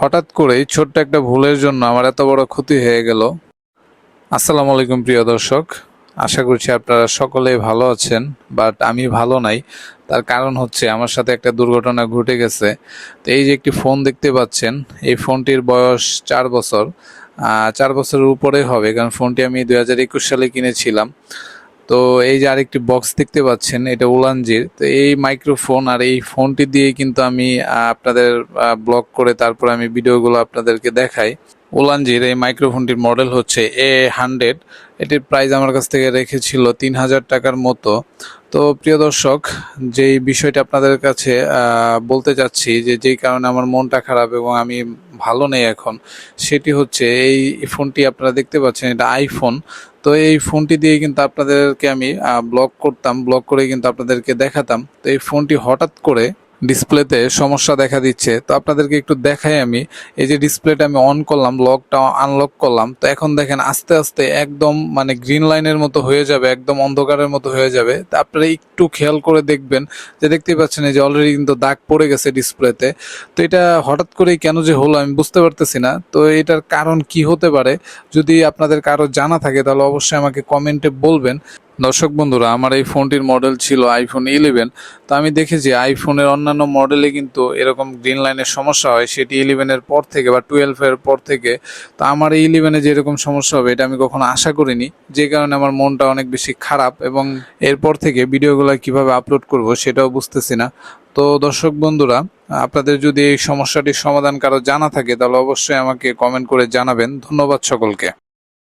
হঠাৎ করেই ছোট্ট একটা ভুলের জন্য আমার এত বড় ক্ষতি হয়ে গেল। আসসালামু আলাইকুম, প্রিয় দর্শক। আশা করছি আপনারা সকলেই ভালো আছেন, বাট আমি ভালো নাই। তার কারণ হচ্ছে আমার সাথে একটা দুর্ঘটনা ঘটে গেছে। তো এই যে একটি ফোন দেখতে পাচ্ছেন, এই ফোনটির বয়স চার বছর। চার বছরের উপরে হবে, কারণ ফোনটি আমি দু হাজার একুশ সালে কিনেছিলাম। তো এই যে আরেকটি বক্স দেখতে পাচ্ছেন, এটা উলানজির। তো এই মাইক্রোফোন আর এই ফোনটি দিয়ে কিন্তু আমি আপনাদের ব্লগ করে তারপর আমি ভিডিওগুলো আপনাদেরকে দেখাই। উলানজির এই মাইক্রোফোনটির মডেল হচ্ছে এ হান্ড্রেড এটির প্রাইস আমার কাছ থেকে রেখেছিল তিন হাজার টাকার মতো। তো প্রিয় দর্শক, যেই বিষয়টা আপনাদের কাছে বলতে চাচ্ছি যে যেই কারণে আমার মনটা খারাপ এবং আমি ভালো নেই এখন, সেটি হচ্ছে এই ফোনটি আপনারা দেখতে পাচ্ছেন, এটা আইফোন তো এই ফোনটি দিয়ে কিন্তু আপনাদেরকে আমি ব্লগ করতাম ব্লগ করে কিন্তু আপনাদেরকে দেখাতাম। তো এই ফোনটি হঠাৎ করে ডিসপ্লেতে সমস্যা দেখা দিচ্ছে। তো আপনাদেরকে একটু দেখাই আমি। এই যে ডিসপ্লেটা আমি অন করলাম লকটা আনলক করলাম, তো এখন দেখেন আস্তে আস্তে একদম মানে গ্রিন লাইনের মতো হয়ে যাবে, একদম অন্ধকারের মতো হয়ে যাবে। তা আপনারা একটু খেয়াল করে দেখবেন যে দেখতেই পাচ্ছেন এই যে অলরেডি কিন্তু দাগ পড়ে গেছে ডিসপ্লেতে। তো এটা হঠাৎ করেই কেন যে হলো আমি বুঝতে পারতেছি না। তো এটার কারণ কি হতে পারে? যদি আপনাদের কারও জানা থাকে তাহলে অবশ্যই আমাকে কমেন্টে বলবেন। দর্শক বন্ধুরা, আমার এই ফোনটির মডেল ছিল আইফোন ইলেভেন তো আমি দেখেছি আইফোনের অন্যান্য মডেলে কিন্তু এরকম গ্রিন লাইনের সমস্যা হয়, সেটি ইলেভেনের পর থেকে বা টুয়েলভের পর থেকে। তো আমার এই ইলেভেনে যেরকম সমস্যা হবে, এটা আমি কখনো আশা করিনি। যে কারণে আমার মনটা অনেক বেশি খারাপ এবং এরপর থেকে ভিডিওগুলো কীভাবে আপলোড করব সেটাও বুঝতেছি না। তো দর্শক বন্ধুরা, আপনাদের যদি এই সমস্যাটির সমাধান কারও জানা থাকে, তাহলে অবশ্যই আমাকে কমেন্ট করে জানাবেন। ধন্যবাদ সকলকে।